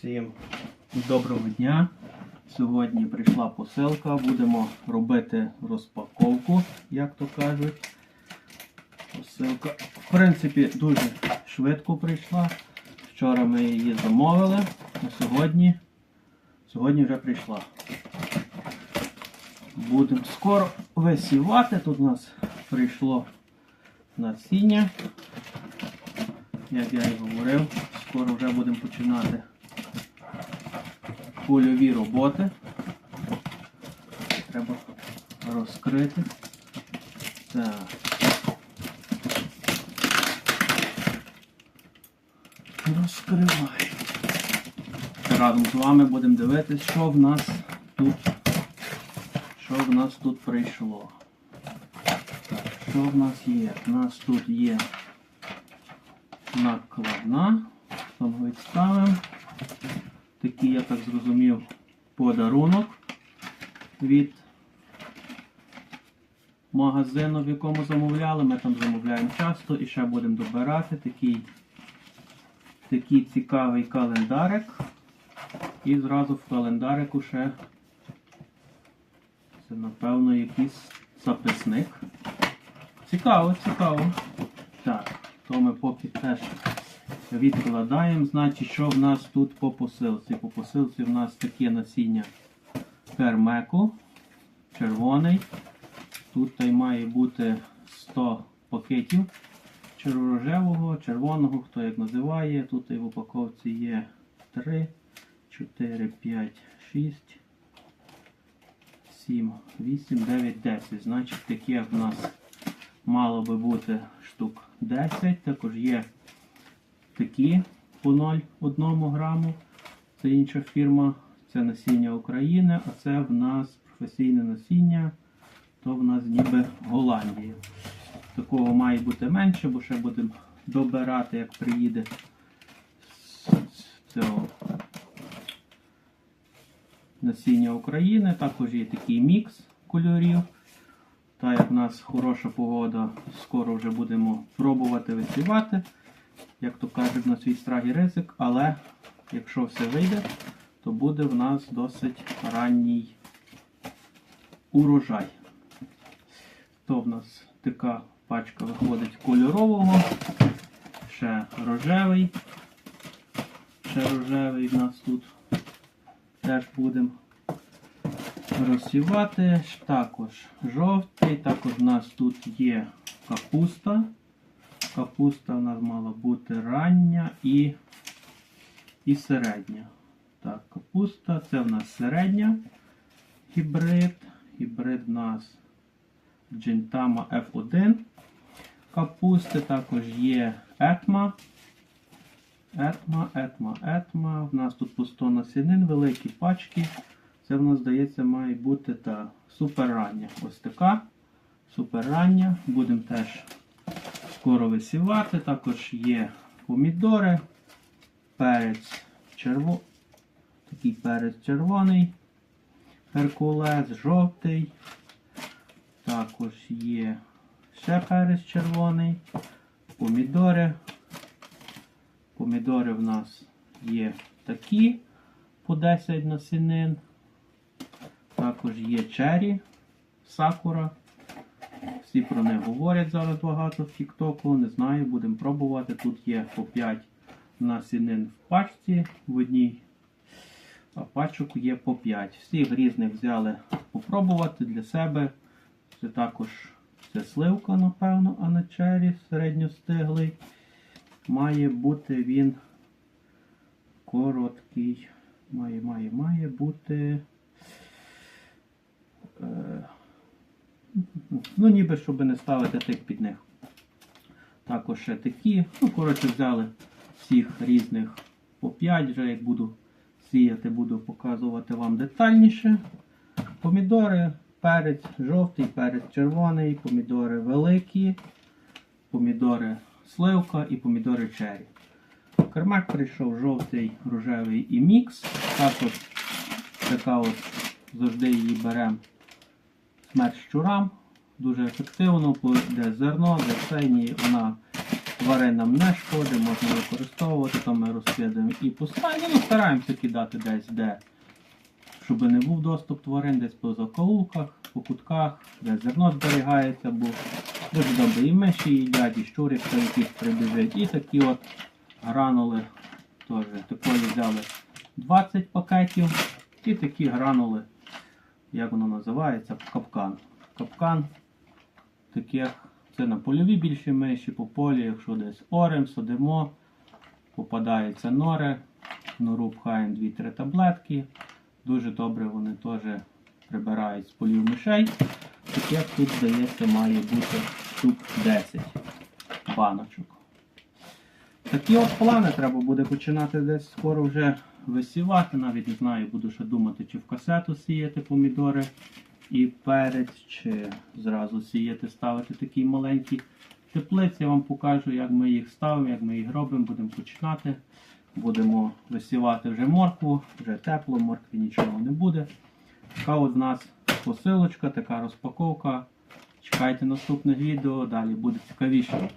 Всім доброго дня. Сьогодні прийшла посилка. Будемо робити розпаковку, як то кажуть. Посилка, в принципі, дуже швидко прийшла. Вчора ми її замовили, а сьогодні, сьогодні вже прийшла. Будемо скоро висівати. Тут у нас прийшло насіння. Як я і говорив, скоро вже будемо починати польові роботи. Треба розкрити. Так. Розкривай. Разом з вами будемо дивитися, що в нас тут, що в нас тут прийшло. Так, що в нас є? У нас тут є накладна. Там ставимо. Такий, я так зрозумів, подарунок від магазину, в якому замовляли. Ми там замовляємо часто і ще будемо добирати такий, такий цікавий календарик. І зразу в календарику ще це, напевно, якийсь записник. Цікаво, цікаво. Так, то ми поки теж відкладаємо. Значить, що в нас тут по посилці? По посилці в нас таке насіння пермеку, червоний. Тут та й має бути 100 пакетів червожевого, червоного, хто як називає. Тут і в упаковці є 3, 4, 5, 6, 7, 8, 9, 10. Значить, таке в нас мало би бути штук 10. Також є такі по 0,1 граму. Це інша фірма, це насіння України, а це в нас професійне насіння, то в нас ніби Голландія. Такого має бути менше, бо ще будемо добирати, як приїде з цього насіння України. Також є такий мікс кольорів. Та як в нас хороша погода, скоро вже будемо пробувати висівати як то кажуть, на свій страх і ризик, але якщо все вийде, то буде в нас досить ранній урожай. То в нас така пачка виходить кольорового, ще рожевий, ще рожевий в нас тут теж будемо розсівати. Також жовтий, також в нас тут є капуста. Капуста у нас мала бути рання і і середня. Так, капуста це в нас середня гібрид. Гібрид у нас Gentama F1. Капусти також є етма. Етма, етма, етма. У нас тут по 100 насінин, великі пачки. Це в нас, здається, має бути та суперрання. Ось така. Суперрання. Будемо теж скоро висівати. Також є помідори, перець черво... такий перець червоний, геркулес, жовтий. Також є ще перець червоний, помідори. Помідори в нас є такі по 10 насінин. Також є чері, сакура. Всі про них говорять зараз багато в Тіктоку. Не знаю, будемо пробувати. Тут є по 5 насінин в пачці в одній, а пачок є по 5. Всіх різних взяли попробувати для себе. Це також це сливка, напевно, а не чері середньостиглий. Має бути він короткий. Має, має, має бути. Е, Ну, ніби щоб не ставити тих під них. Також ще такі. Ну, коротше, взяли всіх різних по 5, вже як буду сіяти, буду показувати вам детальніше. Помідори, перець жовтий, перець червоний, помідори великі, помідори сливка і помідори чері. Кермак прийшов жовтий, рожевий і мікс. Також така от завжди її беремо смерть щурам. Дуже ефективно, де зерно, де цейні, вона Тваринам не шкоди, можна використовувати, то ми розкидаємо і стані. Ну, стараємося кидати десь, де, щоб не був доступ тварин, десь по закоулках, по кутках, де зерно зберігається, бо дуже добре і миші їдять, і щурик якийсь прибіжить. І такі от гранули теж такої взяли 20 пакетів. І такі гранули, як воно називається, капкан. Капкан таких, це на польові більші миші, по полі, якщо десь орем, садимо, попадаються нори, нору пхаємо 2-3 таблетки. Дуже добре вони теж прибирають з полів мишей. Таких тут, здається, має бути штук 10 баночок. Такі от плани треба буде починати десь скоро вже висівати. Навіть не знаю, буду ще думати, чи в касету сіяти помідори і перець, чи зразу сіяти, ставити такі маленькі теплиці. Я вам покажу, як ми їх ставимо, як ми їх робимо, будемо починати. Будемо висівати вже моркву, вже тепло, моркві нічого не буде. Така от в нас посилочка, така розпаковка. Чекайте наступних відео, далі буде цікавіше.